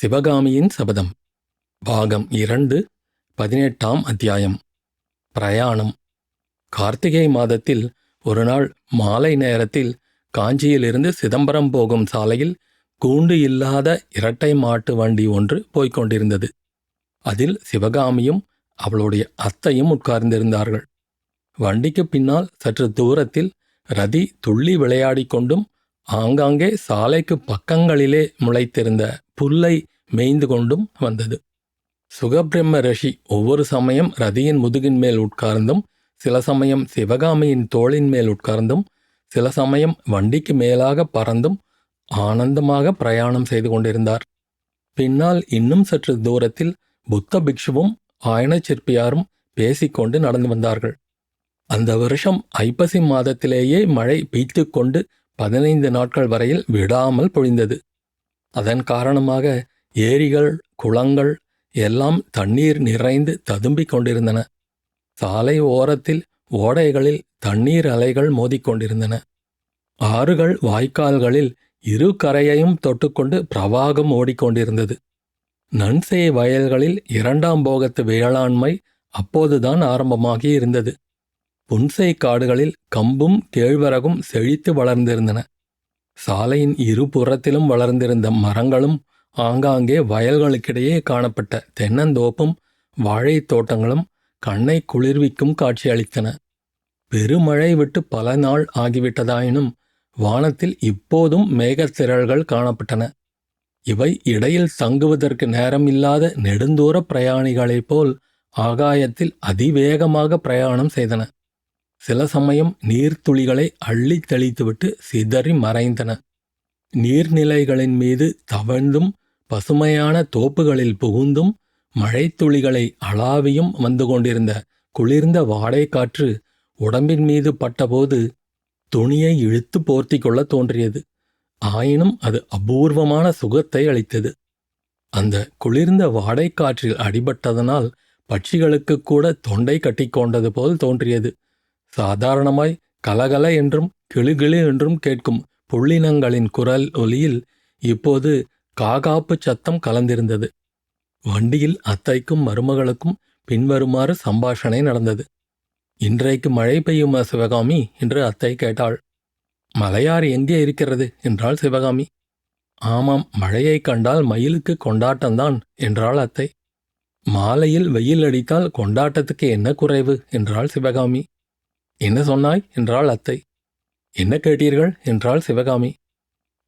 சிவகாமியின் சபதம். பாகம் இரண்டு பதினெட்டாம் அத்தியாயம். பிரயாணம். கார்த்திகை மாதத்தில் ஒரு நாள் மாலை நேரத்தில் காஞ்சியிலிருந்து சிதம்பரம் போகும் சாலையில் கூண்டு இல்லாத இரட்டை மாட்டு வண்டி ஒன்று போய்க் கொண்டிருந்தது. அதில் சிவகாமியும் அவளுடைய அத்தையும் உட்கார்ந்திருந்தார்கள். வண்டிக்கு பின்னால் சற்று தூரத்தில் ரதி துள்ளி விளையாடிக் கொண்டும் ஆங்காங்கே சாலைக்கு பக்கங்களிலே முளைத்திருந்த புல்லை மேய்ந்து கொண்டும் வந்தது. சுகபிரம்ம ரிஷி ஒவ்வொரு சமயம் ரதியின் முதுகின் மேல் உட்கார்ந்தும் சில சமயம் சிவகாமியின் தோளின் மேல் உட்கார்ந்தும் சில சமயம் வண்டிக்கு மேலாக பறந்தும் ஆனந்தமாக பிரயாணம் செய்து கொண்டிருந்தார். பின்னால் இன்னும் சற்று தூரத்தில் புத்த பிக்ஷுவும் ஆயன சிற்பியாரும் பேசிக்கொண்டு நடந்து வந்தார்கள். அந்த வருஷம் ஐப்பசி மாதத்திலேயே மழை பெய்த்துக் கொண்டு பதினைந்து நாட்கள் வரையில் விடாமல் பொழிந்தது. அதன் காரணமாக ஏரிகள் குளங்கள் எல்லாம் தண்ணீர் நிறைந்து ததும்பிக் கொண்டிருந்தன. சாலை ஓரத்தில் ஓடைகளில் தண்ணீர் அலைகள் மோதிக்கொண்டிருந்தன ஆறுகள் வாய்க்கால்களில் இரு கரையையும் தொட்டுக்கொண்டு பிரவாகம் ஓடிக்கொண்டிருந்தது நன்செய் வயல்களில் இரண்டாம் போகத்து வேளாண்மை அப்போதுதான் ஆரம்பமாகி இருந்தது. புன்சை காடுகளில் கம்பும் கேழ்வரகும் செழித்து வளர்ந்திருந்தன. சாலையின் இருபுறத்திலும் வளர்ந்திருந்த மரங்களும் ஆங்காங்கே வயல்களுக்கிடையே காணப்பட்ட தென்னந்தோப்பும் வாழைத் தோட்டங்களும் கண்ணை குளிர்விக்கும் காட்சியளித்தன. பெருமழை விட்டு பல நாள் ஆகிவிட்டதாயினும் வானத்தில் இப்போதும் மேகத்திரள்கள் காணப்பட்டன. இவை இடையில் தங்குவதற்கு நேரமில்லாத நெடுந்தூர பிரயாணிகளைப் போல் ஆகாயத்தில் அதிவேகமாக பிரயாணம் செய்தன. சில சமயம் நீர்த்துளிகளை அள்ளித் தெளித்துவிட்டு சிதறி மறைந்தன. நீர்நிலைகளின் மீது தவழ்ந்தும் பசுமையான தோப்புகளில் புகுந்தும் மழைத்துளிகளை அளாவியும் வந்து கொண்டிருந்த குளிர்ந்த வாடைக்காற்று உடம்பின் மீது பட்டபோது துணியை இழுத்து போர்த்தி கொள்ள தோன்றியது. ஆயினும் அது அபூர்வமான சுகத்தை அளித்தது. அந்த குளிர்ந்த வாடைக்காற்றில் அடிபட்டதனால் பட்சிகளுக்கு கூட தொண்டை கட்டிக்கொண்டது போல் தோன்றியது. சாதாரணமாய் கலகல என்றும் கிளுகிளு என்றும் கேட்கும் புள்ளினங்களின் குரல் ஒலியில் இப்போது காகாப்பு சத்தம் கலந்திருந்தது. வண்டியில் அத்தைக்கும் மருமகளுக்கும் பின்வருமாறு சம்பாஷணை நடந்தது. இன்றைக்கு மழை பெய்யுமா சிவகாமி? என்று அத்தை கேட்டாள். மலையார் எங்கே இருக்கிறது? என்றாள் சிவகாமி. ஆமாம் மழையைக் கண்டால் மயிலுக்கு கொண்டாட்டம்தான் என்றாள் அத்தை. மாலையில் வெயில் அடித்தால் கொண்டாட்டத்துக்கு என்ன குறைவு? என்றாள் சிவகாமி. என்ன சொன்னாய்? என்றாள் அத்தை. என்ன கேட்டீர்கள்? என்றாள் சிவகாமி.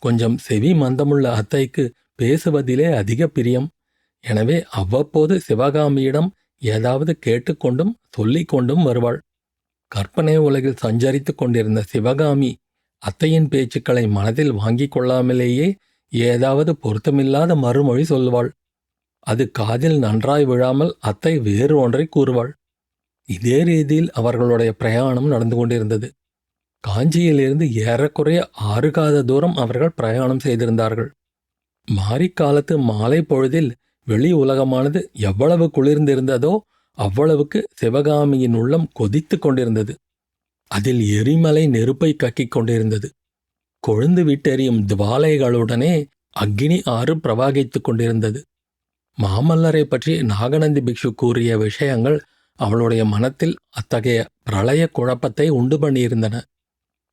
கொஞ்சம் செவி மந்தமுள்ள அத்தைக்கு பேசுவதிலே அதிக பிரியம். எனவே அவ்வப்போது சிவகாமியிடம் ஏதாவது கேட்டுக்கொண்டும் சொல்லிக் கொண்டும் வருவாள். கற்பனை உலகில் சஞ்சரித்துக் கொண்டிருந்த சிவகாமி அத்தையின் பேச்சுக்களை மனதில் வாங்கிக் கொள்ளாமலேயே ஏதாவது பொருத்தமில்லாத மறுமொழி சொல்லுவாள் அது காதில் நன்றாய் விழாமல் அத்தை வேறு ஒன்றை கூறுவாள். இதே ரீதியில் அவர்களுடைய பிரயாணம் நடந்து கொண்டிருந்தது. காஞ்சியிலிருந்து ஏறக்குறைய ஆறுகாத தூரம் அவர்கள் பிரயாணம் செய்திருந்தார்கள். மாரிக்காலத்து மாலை பொழுதில் வெளி உலகமானது எவ்வளவு குளிர்ந்திருந்ததோ அவ்வளவுக்கு சிவகாமியின் உள்ளம் கொதித்து கொண்டிருந்தது. அதில் எரிமலை நெருப்பை கக்கிக் கொண்டிருந்தது. கொழுந்து விட்டெறியும் துவாலைகளுடனே அக்னி ஆறு பிரவாகித்துக் கொண்டிருந்தது. மாமல்லரை பற்றி நாகநந்தி பிக்ஷு கூறிய விஷயங்கள் அவளுடைய மனத்தில் அத்தகைய பிரளய குழப்பத்தை உண்டு பண்ணியிருந்தன.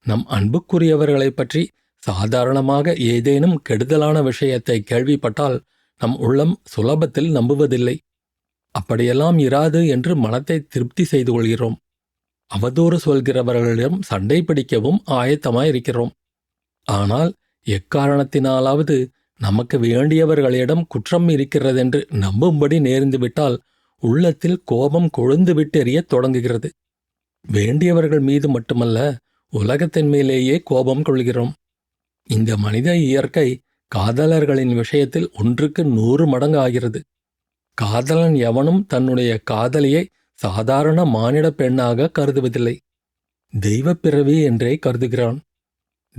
நம் அன்புக்குரியவர்களைப் பற்றி சாதாரணமாக ஏதேனும் கெடுதலான விஷயத்தை கேள்விப்பட்டால் நம் உள்ளம் சுலபத்தில் நம்புவதில்லை. அப்படியெல்லாம் இராது என்று மனத்தை திருப்தி செய்து கொள்கிறோம். அவதூறு சொல்கிறவர்களிடம் சண்டை பிடிக்கவும் ஆயத்தமாயிருக்கிறோம். ஆனால் எக்காரணத்தினாலாவது நமக்கு வேண்டியவர்களிடம் குற்றம் இருக்கிறதென்று நம்பும்படி நேர்ந்துவிட்டால் உள்ளத்தில் கோபம் கொழுந்து விட்டெறியத் தொடங்குகிறது. வேண்டியவர்கள் மீது மட்டுமல்ல உலகத்தின் மேலேயே கோபம் கொள்கிறோம். இந்த மனித இயற்கை காதலர்களின் விஷயத்தில் ஒன்றுக்கு நூறு மடங்கு ஆகிறது காதலன் எவனும் தன்னுடைய காதலியை சாதாரண மானிட பெண்ணாக கருதுவதில்லை. தெய்வப் பிறவி என்றே கருதுகிறான்.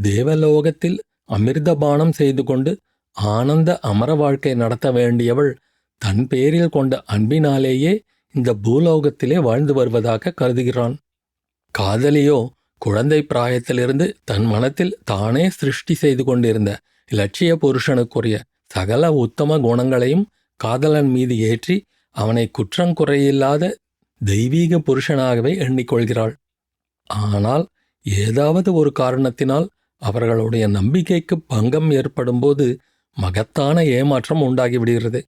தேவலோகத்தில் அமிர்தபானம் செய்து கொண்டு ஆனந்த அமர வாழ்க்கை நடத்த வேண்டியவள் தன் பேரில் கொண்ட அன்பினாலேயே இந்த பூலோகத்திலே வாழ்ந்து வருவதாக கருதுகிறான். காதலியோ குழந்தை பிராயத்திலிருந்து தன் மனத்தில் தானே சிருஷ்டி செய்து கொண்டிருந்த இலட்சிய புருஷனுக்குரிய சகல உத்தம குணங்களையும் காதலன் மீது ஏற்றி அவனை குற்றங்குறையில்லாத தெய்வீக புருஷனாகவே எண்ணிக்கொள்கிறாள். ஆனால் ஏதாவது ஒரு காரணத்தினால் அவர்களுடைய நம்பிக்கைக்கு பங்கம் ஏற்படும்போது மகத்தான ஏமாற்றம் உண்டாகிவிடுகிறது.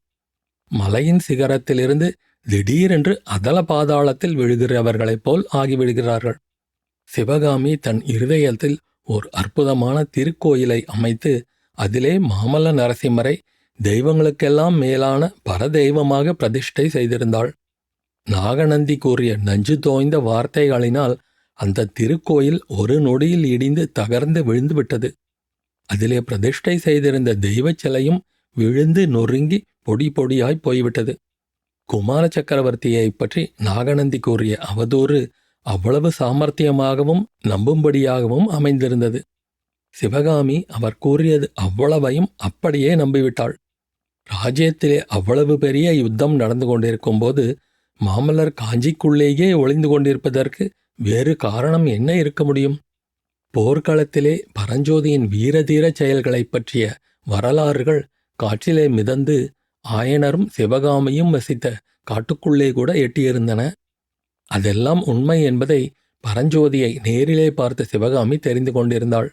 மலையின் சிகரத்திலிருந்து திடீரென்று அதல பாதாளத்தில் விழுகிறவர்களைப் போல் ஆகிவிடுகிறார்கள். சிவகாமி தன் இருதயத்தில் ஓர் அற்புதமான திருக்கோயிலை அமைத்து அதிலே மாமல்ல நரசிம்மரை தெய்வங்களுக்கெல்லாம் மேலான பரதெய்வமாக பிரதிஷ்டை செய்திருந்தாள். நாகநந்தி கூறிய நஞ்சு தோய்ந்த வார்த்தைகளினால் அந்த திருக்கோயில் ஒரு நொடியில் இடிந்து தகர்ந்து விழுந்துவிட்டது. அதிலே பிரதிஷ்டை செய்திருந்த தெய்வச் சிலையும் விழுந்து நொறுங்கி பொடி பொடியாய் போய்விட்டது. குமார சக்கரவர்த்தியைப் பற்றி நாகநந்தி கூறிய அவதூறு அவ்வளவு சாமர்த்தியமாகவும் நம்பும்படியாகவும் அமைந்திருந்தது. சிவகாமி அவர் கூறியது அவ்வளவையும் அப்படியே நம்பிவிட்டாள். ராஜ்யத்திலே அவ்வளவு பெரிய யுத்தம் நடந்து கொண்டிருக்கும்போது மாமல்லர் காஞ்சிக்குள்ளேயே ஒளிந்து கொண்டிருப்பதற்கு வேறு காரணம் என்ன இருக்க முடியும்? போர்க்களத்திலே பரஞ்சோதியின் வீரதீர செயல்களைப் பற்றிய வரலாறுகள் காற்றிலே மிதந்து ஆயனரும் சிவகாமியும் வசித்த காட்டுக்குள்ளே கூட எட்டியிருந்தன. அதெல்லாம் உண்மை என்பதை பரஞ்சோதியை நேரிலே பார்த்த சிவகாமி தெரிந்து கொண்டிருந்தாள்.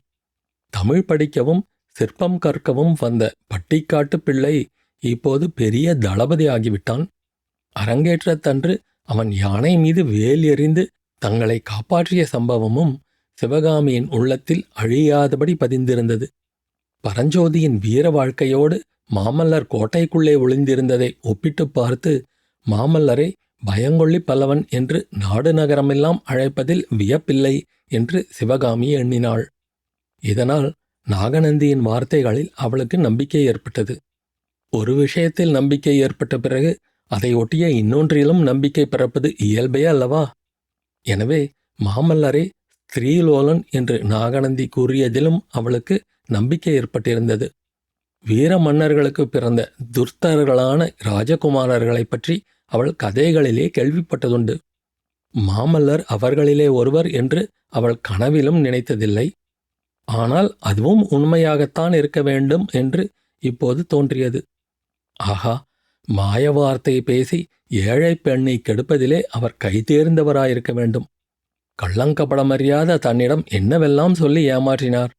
தமிழ் படிக்கவும் சிற்பம் கற்கவும் வந்த பட்டிக்காட்டு பிள்ளை இப்போது பெரிய தளபதி ஆகிவிட்டான். அரங்கேற்றத்தன்று அவன் யானை மீது வேல் எறிந்து தங்களை காப்பாற்றிய சம்பவமும் சிவகாமியின் உள்ளத்தில் அழியாதபடி பதிந்திருந்தது. பரஞ்சோதியின் வீர வாழ்க்கையோடு மாமல்லர் கோட்டைக்குள்ளே ஒளிந்திருந்ததை ஒப்பிட்டுப் பார்த்து மாமல்லரை பயங்கொள்ளி பல்லவன் என்று நாடு நகரமெல்லாம் அழைப்பதில் வியப்பில்லை என்று சிவகாமி எண்ணினாள். இதனால் நாகநந்தியின் வார்த்தைகளில் அவளுக்கு நம்பிக்கை ஏற்பட்டது. ஒரு விஷயத்தில் நம்பிக்கை ஏற்பட்ட பிறகு அதை ஒட்டிய இன்னொன்றிலும் நம்பிக்கை பிறப்பது இயல்பே அல்லவா? எனவே மாமல்லரே ஸ்திரீலோலன் என்று நாகநந்தி கூறியதிலும் அவளுக்கு நம்பிக்கை ஏற்பட்டிருந்தது. வீர மன்னர்களுக்கு பிறந்த துர்த்தர்களான ராஜகுமாரர்களைப் பற்றி அவள் கதைகளிலே கேள்விப்பட்டதுண்டு. மாமல்லர் அவர்களிலே ஒருவர் என்று அவள் கனவிலும் நினைத்ததில்லை. ஆனால் அதுவும் உண்மையாகத்தான் இருக்க வேண்டும் என்று இப்போது தோன்றியது. ஆஹா மாய வார்த்தை பேசி ஏழை பெண்ணை கெடுப்பதிலே அவர் கைதேர்ந்தவராயிருக்க வேண்டும். கள்ளங்கபடமறியாத தன்னிடம் என்னவெல்லாம் சொல்லி ஏமாற்றினார்?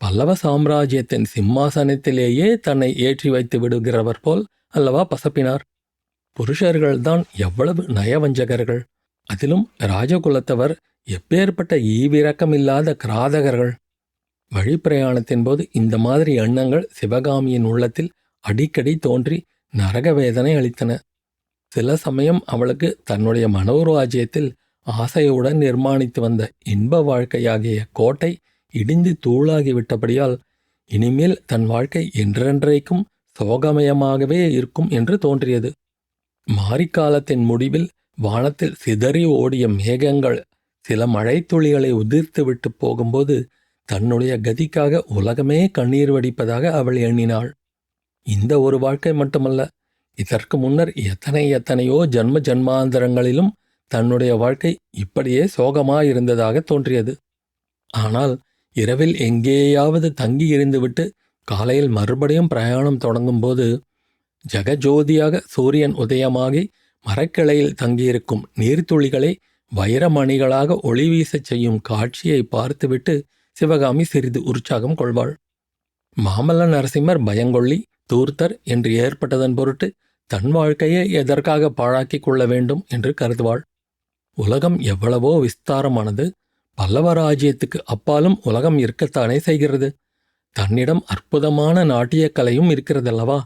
பல்லவ சாம்ராஜ்யத்தின் சிம்மாசனத்திலேயே தன்னை ஏற்றி வைத்து விடுகிறவர் போல் அல்லவா பசப்பினார். புருஷர்கள்தான் எவ்வளவு நயவஞ்சகர்கள். அதிலும் ராஜகுலத்தவர் எப்பேற்பட்ட ஈவிரக்கமில்லாத கிராதகர்கள். வழிப்பிரயாணத்தின் போது இந்த மாதிரி எண்ணங்கள் சிவகாமியின் உள்ளத்தில் அடிக்கடி தோன்றி நரக வேதனை அளித்தன. சில சமயம் அவளுக்கு தன்னுடைய மனோராஜ்யத்தில் ஆசையுடன் நிர்மாணித்து வந்த இன்ப வாழ்க்கையாகிய கோட்டை இடிந்து தூளாகிவிட்டபடியால் இனிமேல் தன் வாழ்க்கை என்றென்றைக்கும் சோகமயமாகவே இருக்கும் என்று தோன்றியது. மாரிக்காலத்தின் முடிவில் வானத்தில் சிதறி ஓடிய மேகங்கள் சில மழைத்துளிகளை உதிர்த்துவிட்டு போகும்போது தன்னுடைய கதிக்காக உலகமே கண்ணீர் வடிப்பதாக அவள் எண்ணினாள். இந்த ஒரு வாழ்க்கை மட்டுமல்ல இதற்கு முன்னர் எத்தனை எத்தனையோ ஜன்ம ஜன்மாந்தரங்களிலும் தன்னுடைய வாழ்க்கை இப்படியே சோகமாயிருந்ததாக தோன்றியது. ஆனால் இரவில் எங்கேயாவது தங்கி இருந்துவிட்டு காலையில் மறுபடியும் பிரயாணம் தொடங்கும்போது ஜெகஜோதியாக சூரியன் உதயமாகி மரக்கிளையில் தங்கியிருக்கும் நீர்த்துளிகளை வைரமணிகளாக ஒளி வீசச் செய்யும் காட்சியை பார்த்துவிட்டு சிவகாமி சிறிது உற்சாகம் கொள்வாள். மாமல்ல நரசிம்மர் பயங்கொள்ளி தூர்த்தர் என்று ஏற்பட்டதன் பொருட்டு தன் வாழ்க்கையை எதற்காக பாழாக்கிக் கொள்ள வேண்டும் என்று கருதுவாள். உலகம் எவ்வளவோ விஸ்தாரமானது பல்லவ ராஜ்யத்துக்கு அப்பாலும் உலகம் இருக்கத்தானே செய்கிறது? தன்னிடம் அற்புதமான நாட்டியக் கலையும் இருக்கிறதல்லவா?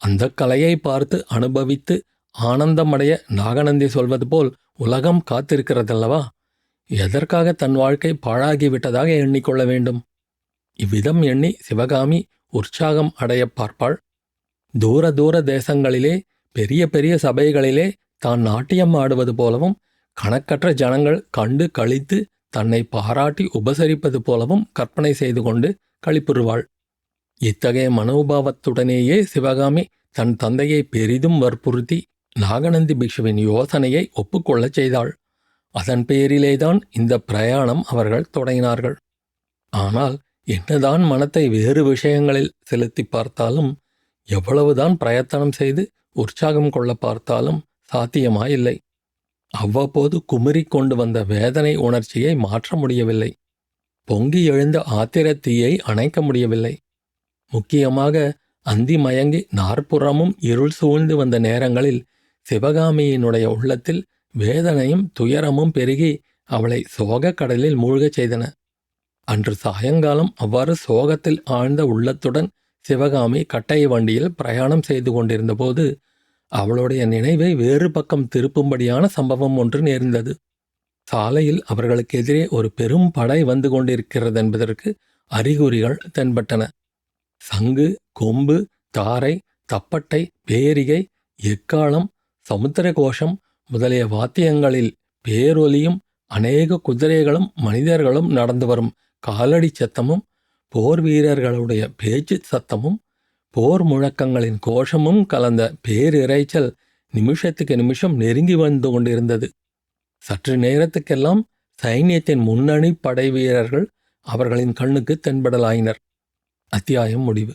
அந்த கலையை பார்த்து அனுபவித்து ஆனந்தமடைய நாகநந்தி சொல்வது போல் உலகம் காத்திருக்கிறதல்லவா? எதற்காக தன் வாழ்க்கை பாழாகிவிட்டதாக எண்ணிக்கொள்ள வேண்டும்? இவ்விதம் எண்ணி சிவகாமி உற்சாகம் அடையப் பார்ப்பாள். தூர தூர தேசங்களிலே பெரிய பெரிய சபைகளிலே தான் நாட்டியம் ஆடுவது போலவும் கணக்கற்ற ஜனங்கள் கண்டு கழித்து தன்னை பாராட்டி உபசரிப்பது போலவும் கற்பனை செய்து கொண்டு களிப்புறுவாள். இத்தகைய மனோபாவத்துடனேயே சிவகாமி தன் தந்தையை பெரிதும் வற்புறுத்தி நாகநந்தி பிக்ஷுவின் யோசனையை ஒப்புக்கொள்ளச் செய்தாள். அதன் பேரிலேதான் இந்த பிரயாணம் அவர்கள் தொடங்கினார்கள். ஆனால் என்னதான் மனத்தை வேறு விஷயங்களில் செலுத்தி பார்த்தாலும் எவ்வளவுதான் பிரயத்தனம் செய்து உற்சாகம் கொள்ள பார்த்தாலும் சாத்தியமாயில்லை. அவ்வப்போது குமுறிக் கொண்டு வந்த வேதனை உணர்ச்சியை மாற்ற முடியவில்லை. பொங்கி எழுந்த ஆத்திரத்தீயை அணைக்க முடியவில்லை. முக்கியமாக அந்தி மயங்கி நாற்புறமும் இருள் சூழ்ந்து வந்த நேரங்களில் சிவகாமியினுடைய உள்ளத்தில் வேதனையும் துயரமும் பெருகி அவளை சோகக் கடலில் மூழ்கச் செய்தன. அன்று சாயங்காலம் அவ்வாறு சோகத்தில் ஆழ்ந்த உள்ளத்துடன் சிவகாமி கட்டை வண்டியில் பிரயாணம் செய்து கொண்டிருந்தபோது அவளுடைய நினைவை வேறு பக்கம் திருப்பும்படியான சம்பவம் ஒன்று நேர்ந்தது. சாலையில் அவர்களுக்கு எதிரே ஒரு பெரும் படை வந்து கொண்டிருக்கிறதென்பதற்கு அறிகுறிகள் தென்பட்டன. சங்கு கொம்பு தாரை தப்பட்டை பேரிகை எக்காளம் சமுத்திர கோஷம் முதலிய வாத்தியங்களில் பேரொலியும் அநேக குதிரைகளும் மனிதர்களும் நடந்து வரும் காலடி சத்தமும் போர் வீரர்களுடைய பேச்சு சத்தமும் போர் முழக்கங்களின் கோஷமும் கலந்த பேரிரைச்சல் நிமிஷத்துக்கு நிமிஷம் நெருங்கி வந்து கொண்டிருந்தது. சற்று நேரத்துக்கெல்லாம் சைன்யத்தின் முன்னணி படை வீரர்கள் அவர்களின் கண்ணுக்கு தென்படலாயினர். அத்தியாயம் முடிவு.